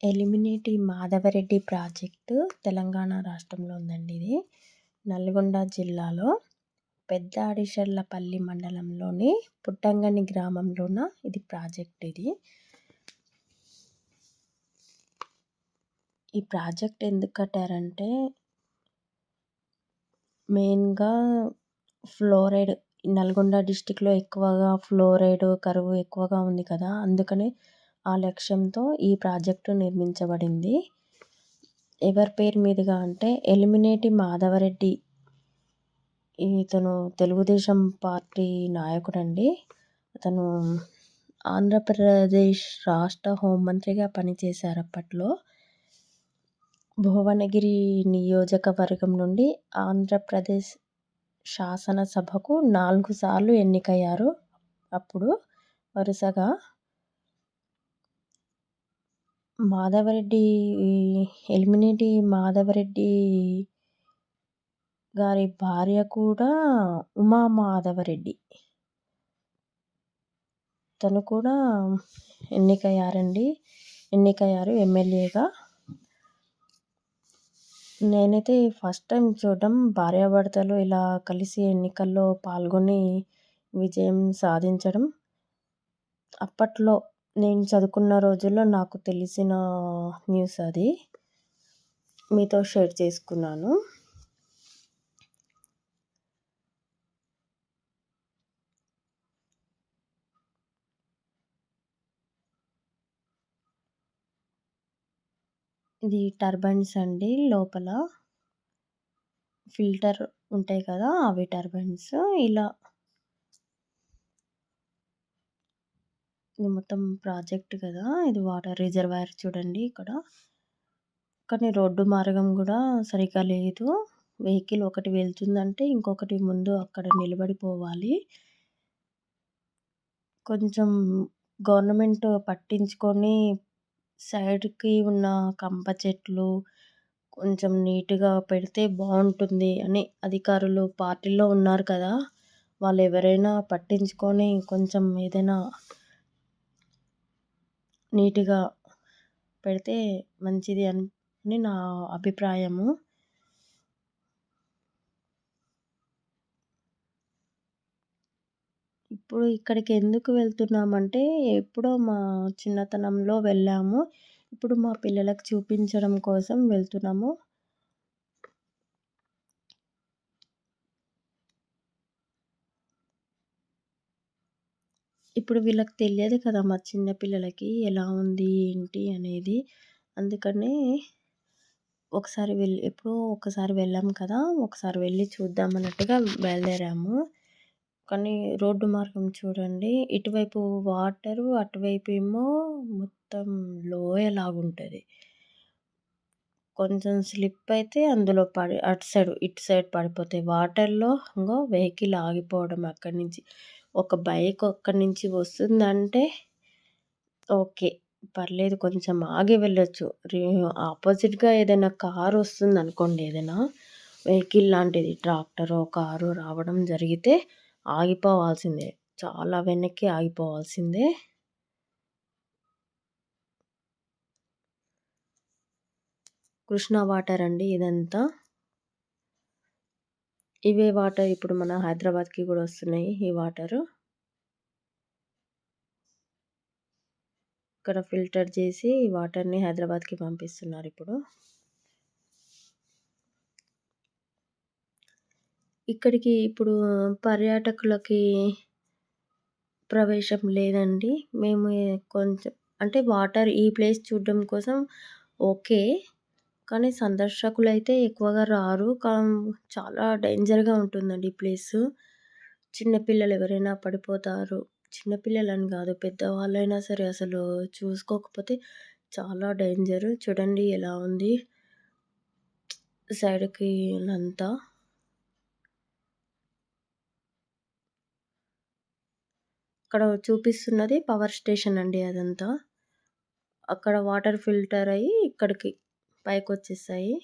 Elimineti Madhava Reddy project Telangana రాష్ట్రంలో ఉందండి ఇది. నల్గొండ జిల్లాలో పెద్ద అడిషర్లపల్లి మండలంలోని పుట్టంగని గ్రామంలోన ఇది ప్రాజెక్ట్ ఇది. ఈ ప్రాజెక్ట్ ఎందుకు కట్టారంటే మెయిన్గా ఫ్లోరైడ్ నల్గొండ డిస్టిక్లో ఎక్కువగా ఫ్లోరైడ్ కరువు ఎక్కువగా ఉంది కదా అందుకని ఆ లక్ష్యంతో ఈ ప్రాజెక్టు నిర్మించబడింది. ఎవరి పేరు మీదుగా అంటే ఎలిమినేటి మాధవరెడ్డి. ఇతను తెలుగుదేశం పార్టీ నాయకుడండి. అతను ఆంధ్రప్రదేశ్ రాష్ట్ర హోంమంత్రిగా పనిచేశారు అప్పట్లో. భువనగిరి నియోజకవర్గం నుండి ఆంధ్రప్రదేశ్ శాసనసభకు నాలుగు సార్లు ఎన్నికయ్యారు. అప్పుడు వరుసగా మాధవరెడ్డి ఎలిమినేటి మాధవరెడ్డి గారి భార్య కూడా ఉమా మాధవరెడ్డి. తను కూడా ఎన్నికయ్యారండి. ఎన్నికయ్యారు ఎమ్మెల్యేగా. నేనైతే ఫస్ట్ టైం చూడడం భార్యాభర్తలు ఇలా కలిసి ఎన్నికల్లో పాల్గొని విజయం సాధించడం అప్పట్లో నేను చదువుకున్న రోజుల్లో నాకు తెలిసిన న్యూస్ అది. మీతో షేర్ చేసుకున్నాను. ఇది టర్బైన్స్ అండి. లోపల ఫిల్టర్ ఉంటాయి కదా అవి టర్బైన్స్. ఇలా ఇది మొత్తం ప్రాజెక్ట్ కదా. ఇది వాటర్ రిజర్వాయర్ చూడండి ఇక్కడ. కానీ రోడ్డు మార్గం కూడా సరిగ్గా లేదు. వెహికల్ ఒకటి వెళ్తుందంటే ఇంకొకటి ముందు అక్కడ నిలబడిపోవాలి. కొంచెం గవర్నమెంట్ పట్టించుకొని సైడ్కి ఉన్న కంప చెట్లు కొంచెం నీట్గా పెడితే బాగుంటుంది అని అధికారులు పార్టీలో ఉన్నారు కదా. వాళ్ళు ఎవరైనా పట్టించుకొని కొంచెం ఏదైనా నీట్గా పెడితే మంచిది అని నా అభిప్రాయము. ఇప్పుడు ఇక్కడికి ఎందుకు వెళ్తున్నామంటే ఎప్పుడో మా చిన్నతనంలో వెళ్ళాము. ఇప్పుడు మా పిల్లలకు చూపించడం కోసం వెళ్తున్నాము. ఇప్పుడు వీళ్ళకి తెలియదు కదా మా చిన్నపిల్లలకి ఎలా ఉంది ఏంటి అనేది. అందుకనే ఒకసారి వెళ్ళి ఎప్పుడో ఒకసారి వెళ్ళాం కదా ఒకసారి వెళ్ళి చూద్దాం అన్నట్టుగా బయలుదేరాము. కానీ రోడ్డు మార్గం చూడండి ఇటువైపు వాటరు అటువైపు ఏమో మొత్తం లోయలాగా ఉంటుంది కొంచెం స్లిప్ అయితే అందులో పడి అటు సైడ్ ఇటు సైడ్ పడిపోతాయి. వాటర్లో ఇంకో వెహికల్ ఆగిపోవడం అక్కడి నుంచి. ఒక బైక్ అక్కడి నుంచి వస్తుందంటే ఓకే పర్లేదు కొంచెం ఆగి వెళ్ళొచ్చు. ఆపోజిట్గా ఏదైనా కారు వస్తుంది అనుకోండి ఏదైనా వెహికల్ లాంటిది ట్రాక్టరో కారు రావడం జరిగితే ఆగిపోవాల్సిందే. చాలా వెనక్కి ఆగిపోవాల్సిందే. కృష్ణా వాటర్ అండి ఇదంతా. ఇవే వాటర్ ఇప్పుడు మన హైదరాబాద్కి కూడా వస్తున్నాయి ఈ వాటరు. ఇక్కడ ఫిల్టర్ చేసి ఈ వాటర్ని హైదరాబాద్కి పంపిస్తున్నారు ఇప్పుడు. ఇక్కడికి ఇప్పుడు పర్యాటకులకి ప్రవేశం లేదండి. మేము కొంచెం అంటే వాటర్ ఈ ప్లేస్ చూడడం కోసం ఓకే. కానీ సందర్శకులు అయితే ఎక్కువగా రారు. చాలా డేంజర్గా ఉంటుందండి ఈ ప్లేసు. చిన్నపిల్లలు ఎవరైనా పడిపోతారు. చిన్నపిల్లలని కాదు పెద్దవాళ్ళైనా సరే అసలు చూసుకోకపోతే చాలా డేంజర్. చూడండి ఎలా ఉంది. సైడ్కి అంతా అక్కడ చూపిస్తున్నది పవర్ స్టేషన్ అండి అదంతా. అక్కడ వాటర్ ఫిల్టర్ అయ్యి ఇక్కడికి పైకి వచ్చేసాయి